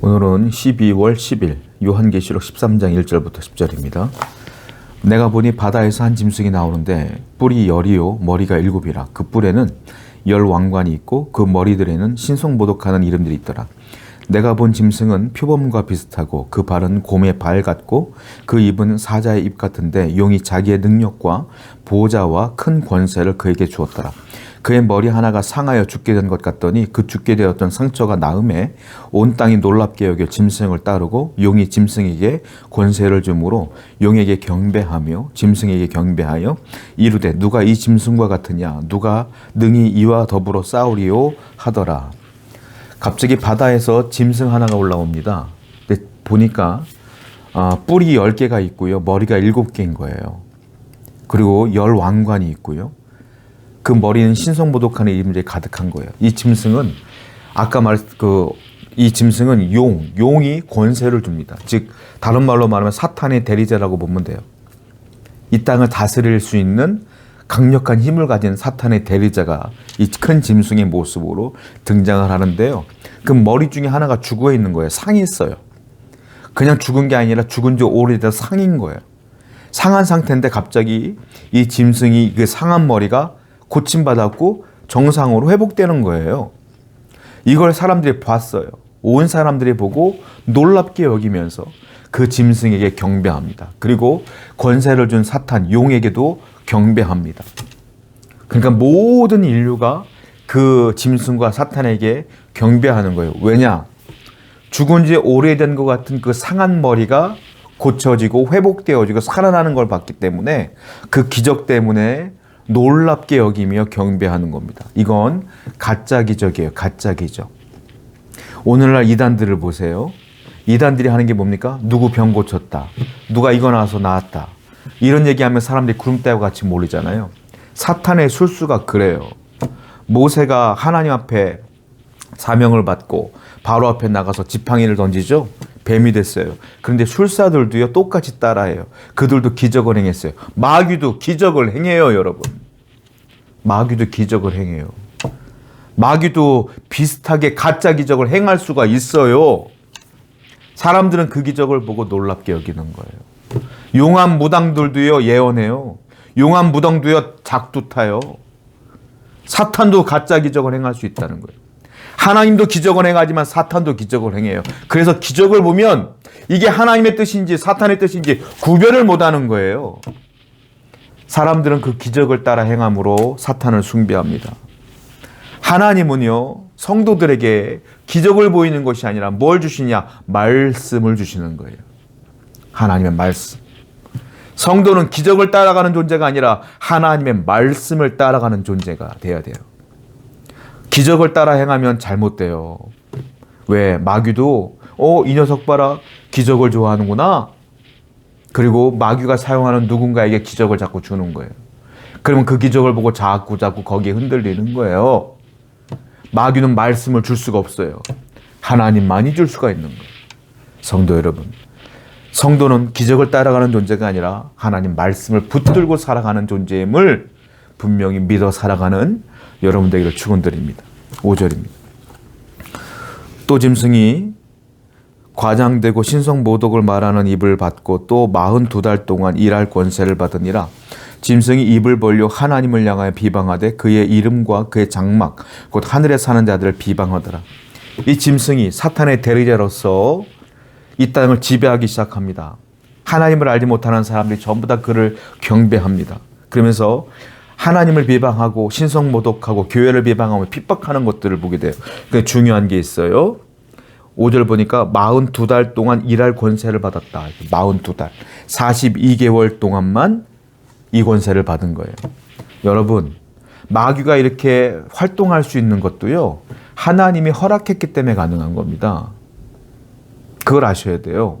오늘은 12월 10일 요한계시록 13장 1절부터 10절입니다. 내가 보니 바다에서 한 짐승이 나오는데 뿔이 열이요 머리가 일곱이라 그 뿔에는 열 왕관이 있고 그 머리들에는 신성모독하는 이름들이 있더라. 내가 본 짐승은 표범과 비슷하고 그 발은 곰의 발 같고 그 입은 사자의 입 같은데 용이 자기의 능력과 보호자와 큰 권세를 그에게 주었더라. 그의 머리 하나가 상하여 죽게 된 것 같더니 그 죽게 되었던 상처가 나음에 온 땅이 놀랍게 여겨 짐승을 따르고 용이 짐승에게 권세를 주므로 용에게 경배하며 짐승에게 경배하여 이르되 누가 이 짐승과 같으냐 누가 능히 이와 더불어 싸우리요 하더라. 갑자기 바다에서 짐승 하나가 올라옵니다. 근데 보니까 아, 뿔이 10개가 있고요. 머리가 7개인 거예요. 그리고 열 왕관이 있고요. 그 머리는 신성모독하는 이름들이 가득한 거예요. 이 짐승은 아까 말했 그이 짐승은 용, 용이 권세를 줍니다. 즉 다른 말로 말하면 사탄의 대리자라고 보면 돼요. 이 땅을 다스릴 수 있는 강력한 힘을 가진 사탄의 대리자가 이 큰 짐승의 모습으로 등장을 하는데요. 그 머리 중에 하나가 죽어 있는 거예요. 상이 있어요. 그냥 죽은 게 아니라 죽은 지 오래돼서 상인 거예요. 상한 상태인데 갑자기 이 짐승이 그 상한 머리가 고침받았고 정상으로 회복되는 거예요. 이걸 사람들이 봤어요. 온 사람들이 보고 놀랍게 여기면서 그 짐승에게 경배합니다. 그리고 권세를 준 사탄 용에게도 경배합니다. 그러니까 모든 인류가 그 짐승과 사탄에게 경배하는 거예요. 왜냐? 죽은 지 오래된 것 같은 그 상한 머리가 고쳐지고 회복되어지고 살아나는 걸 봤기 때문에 그 기적 때문에 놀랍게 여기며 경배하는 겁니다. 이건 가짜 기적이에요. 가짜 기적. 오늘날 이단들을 보세요. 이단들이 하는 게 뭡니까? 누구 병 고쳤다. 누가 이거 나와서 나았다. 이런 얘기하면 사람들이 구름대와 같이 몰리잖아요. 사탄의 술수가 그래요. 모세가 하나님 앞에 사명을 받고 바로 앞에 나가서 지팡이를 던지죠. 뱀이 됐어요. 그런데 술사들도요 똑같이 따라해요. 그들도 기적을 행했어요. 마귀도 기적을 행해요, 여러분. 마귀도 기적을 행해요. 마귀도 비슷하게 가짜 기적을 행할 수가 있어요. 사람들은 그 기적을 보고 놀랍게 여기는 거예요. 용암 무당들도요 예언해요. 용암 무당도요 작두 타요. 사탄도 가짜 기적을 행할 수 있다는 거예요. 하나님도 기적을 행하지만 사탄도 기적을 행해요. 그래서 기적을 보면 이게 하나님의 뜻인지 사탄의 뜻인지 구별을 못하는 거예요. 사람들은 그 기적을 따라 행함으로 사탄을 숭배합니다. 하나님은요, 성도들에게 기적을 보이는 것이 아니라 뭘 주시냐? 말씀을 주시는 거예요. 하나님의 말씀. 성도는 기적을 따라가는 존재가 아니라 하나님의 말씀을 따라가는 존재가 되어야 돼요. 기적을 따라 행하면 잘못돼요. 왜? 마귀도, 어, 이 녀석 봐라. 기적을 좋아하는구나. 그리고 마귀가 사용하는 누군가에게 기적을 자꾸 주는 거예요. 그러면 그 기적을 보고 자꾸 자꾸 거기에 흔들리는 거예요. 마귀는 말씀을 줄 수가 없어요. 하나님만이 줄 수가 있는 거예요. 성도 여러분. 성도는 기적을 따라가는 존재가 아니라 하나님 말씀을 붙들고 살아가는 존재임을 분명히 믿어 살아가는 여러분들에게 축원드립니다. 5절입니다. 또 짐승이 과장되고 신성 모독을 말하는 입을 받고 또 42달 동안 일할 권세를 받으니라. 짐승이 입을 벌려 하나님을 향하여 비방하되 그의 이름과 그의 장막 곧 하늘에 사는 자들을 비방하더라. 이 짐승이 사탄의 대리자로서 이 땅을 지배하기 시작합니다. 하나님을 알지 못하는 사람들이 전부 다 그를 경배합니다. 그러면서 하나님을 비방하고 신성 모독하고 교회를 비방하고 핍박하는 것들을 보게 돼요. 그 중요한 게 있어요. 5절 보니까 42달 동안 일할 권세를 받았다. 42달. 42개월 동안만 이 권세를 받은 거예요. 여러분, 마귀가 이렇게 활동할 수 있는 것도요. 하나님이 허락했기 때문에 가능한 겁니다. 그걸 아셔야 돼요.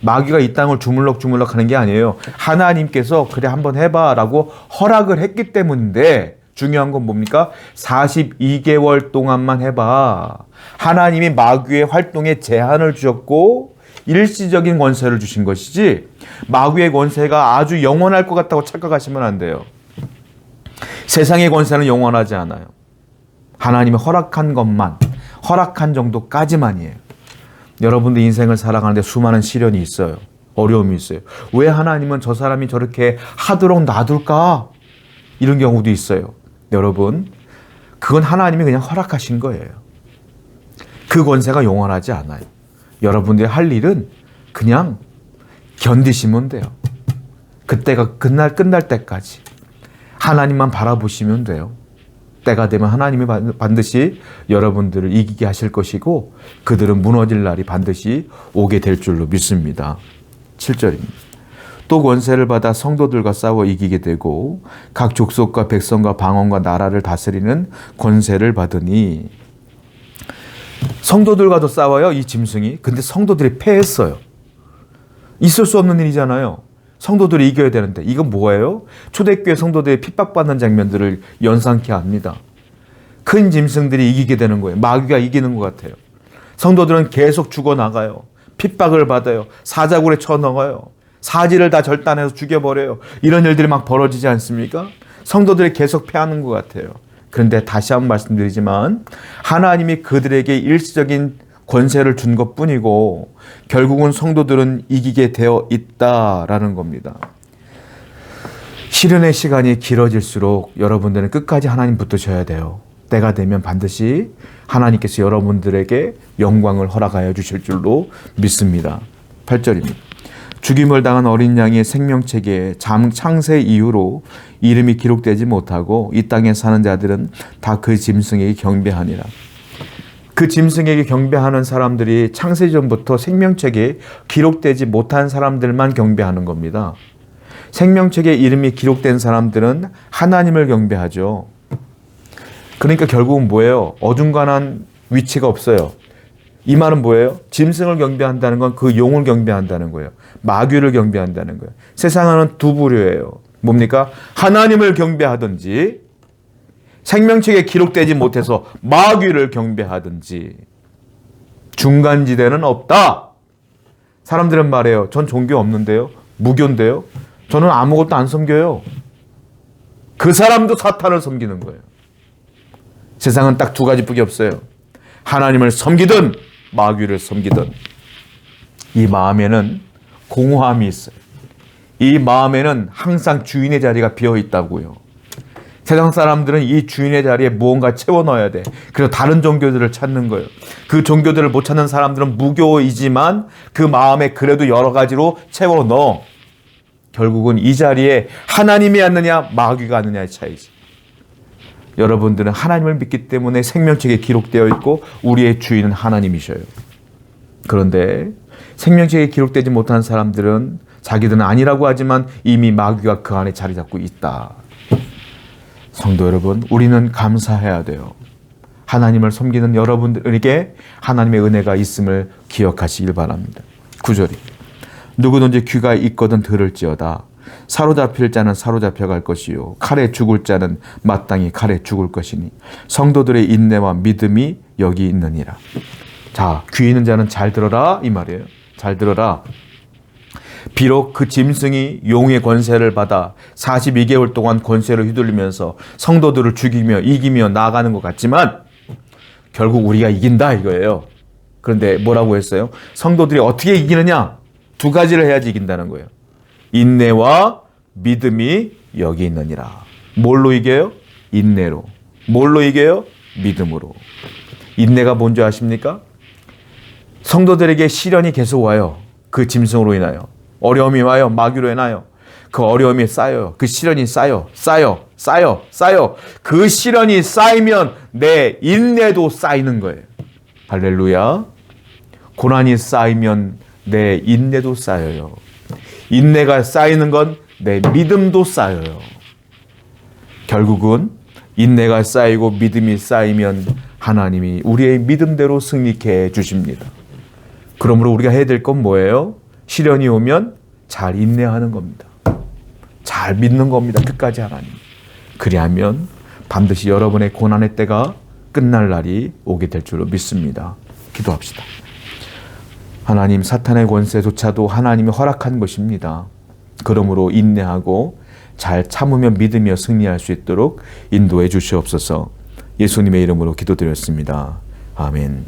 마귀가 이 땅을 주물럭주물럭 하는 게 아니에요. 하나님께서 그래 한번 해봐라고 허락을 했기 때문인데 중요한 건 뭡니까? 42개월 동안만 해봐. 하나님이 마귀의 활동에 제한을 주셨고 일시적인 권세를 주신 것이지 마귀의 권세가 아주 영원할 것 같다고 착각하시면 안 돼요. 세상의 권세는 영원하지 않아요. 하나님이 허락한 것만, 허락한 정도까지만이에요. 여러분들 인생을 살아가는데 수많은 시련이 있어요. 어려움이 있어요. 왜 하나님은 저 사람이 저렇게 하도록 놔둘까? 이런 경우도 있어요. 여러분, 그건 하나님이 그냥 허락하신 거예요. 그 권세가 영원하지 않아요. 여러분들이 할 일은 그냥 견디시면 돼요. 그때가 끝날 끝날 때까지 하나님만 바라보시면 돼요. 때가 되면 하나님이 반드시 여러분들을 이기게 하실 것이고 그들은 무너질 날이 반드시 오게 될 줄로 믿습니다. 7절입니다. 또 권세를 받아 성도들과 싸워 이기게 되고 각 족속과 백성과 방언과 나라를 다스리는 권세를 받으니 성도들과도 싸워요 이 짐승이 근데 성도들이 패했어요 있을 수 없는 일이잖아요 성도들이 이겨야 되는데 이건 뭐예요? 초대교회 성도들이 핍박받는 장면들을 연상케 합니다. 큰 짐승들이 이기게 되는 거예요. 마귀가 이기는 것 같아요. 성도들은 계속 죽어나가요. 핍박을 받아요. 사자굴에 쳐넣어요. 사지를 다 절단해서 죽여버려요. 이런 일들이 막 벌어지지 않습니까? 성도들이 계속 패하는 것 같아요. 그런데 다시 한번 말씀드리지만 하나님이 그들에게 일시적인 권세를 준 것 뿐이고 결국은 성도들은 이기게 되어 있다라는 겁니다. 시련의 시간이 길어질수록 여러분들은 끝까지 하나님 붙드셔야 돼요. 때가 되면 반드시 하나님께서 여러분들에게 영광을 허락하여 주실 줄로 믿습니다. 8절입니다. 죽임을 당한 어린 양의 생명책에 장, 창세 이후로 이름이 기록되지 못하고 이 땅에 사는 자들은 다 그 짐승에게 경배하니라. 그 짐승에게 경배하는 사람들이 창세 전부터 생명책에 기록되지 못한 사람들만 경배하는 겁니다. 생명책에 이름이 기록된 사람들은 하나님을 경배하죠. 그러니까 결국은 뭐예요? 어중간한 위치가 없어요. 이 말은 뭐예요? 짐승을 경배한다는 건 그 용을 경배한다는 거예요. 마귀를 경배한다는 거예요. 세상에는 두 부류예요. 뭡니까? 하나님을 경배하든지 생명책에 기록되지 못해서 마귀를 경배하든지 중간지대는 없다. 사람들은 말해요. 전 종교 없는데요. 무교인데요. 저는 아무것도 안 섬겨요. 그 사람도 사탄을 섬기는 거예요. 세상은 딱 두 가지뿐이 없어요. 하나님을 섬기든 마귀를 섬기든 이 마음에는 공허함이 있어요. 이 마음에는 항상 주인의 자리가 비어 있다고요. 세상 사람들은 이 주인의 자리에 무언가 채워 넣어야 돼. 그래서 다른 종교들을 찾는 거예요. 그 종교들을 못 찾는 사람들은 무교이지만 그 마음에 그래도 여러 가지로 채워 넣어. 결국은 이 자리에 하나님이 앉느냐 마귀가 앉느냐의 차이지. 여러분들은 하나님을 믿기 때문에 생명책에 기록되어 있고 우리의 주인은 하나님이셔요. 그런데 생명책에 기록되지 못한 사람들은 자기들은 아니라고 하지만 이미 마귀가 그 안에 자리 잡고 있다. 성도 여러분, 우리는 감사해야 돼요. 하나님을 섬기는 여러분들에게 하나님의 은혜가 있음을 기억하시길 바랍니다. 구절이 누구든지 귀가 있거든 들을지어다. 사로잡힐 자는 사로잡혀 갈 것이요 칼에 죽을 자는 마땅히 칼에 죽을 것이니 성도들의 인내와 믿음이 여기 있느니라. 자, 귀 있는 자는 잘 들어라 이 말이에요. 잘 들어라. 비록 그 짐승이 용의 권세를 받아 42개월 동안 권세를 휘둘리면서 성도들을 죽이며 이기며 나아가는 것 같지만 결국 우리가 이긴다 이거예요. 그런데 뭐라고 했어요? 성도들이 어떻게 이기느냐? 두 가지를 해야지 이긴다는 거예요. 인내와 믿음이 여기 있느니라. 뭘로 이겨요? 인내로. 뭘로 이겨요? 믿음으로. 인내가 뭔지 아십니까? 성도들에게 시련이 계속 와요. 그 짐승으로 인하여. 어려움이 와요. 마귀로 인하여. 그 어려움이 쌓여요. 그 시련이 쌓여, 쌓여, 쌓여, 쌓여. 그 시련이 쌓이면 내 인내도 쌓이는 거예요. 할렐루야. 고난이 쌓이면 내 인내도 쌓여요. 인내가 쌓이는 건 내 믿음도 쌓여요. 결국은 인내가 쌓이고 믿음이 쌓이면 하나님이 우리의 믿음대로 승리케 해 주십니다. 그러므로 우리가 해야 될 건 뭐예요? 시련이 오면 잘 인내하는 겁니다. 잘 믿는 겁니다. 끝까지 하나님. 그리하면 반드시 여러분의 고난의 때가 끝날 날이 오게 될 줄로 믿습니다. 기도합시다. 하나님 사탄의 권세조차도 하나님이 허락한 것입니다. 그러므로 인내하고 잘 참으며 믿으며 승리할 수 있도록 인도해 주시옵소서. 예수님의 이름으로 기도드렸습니다. 아멘.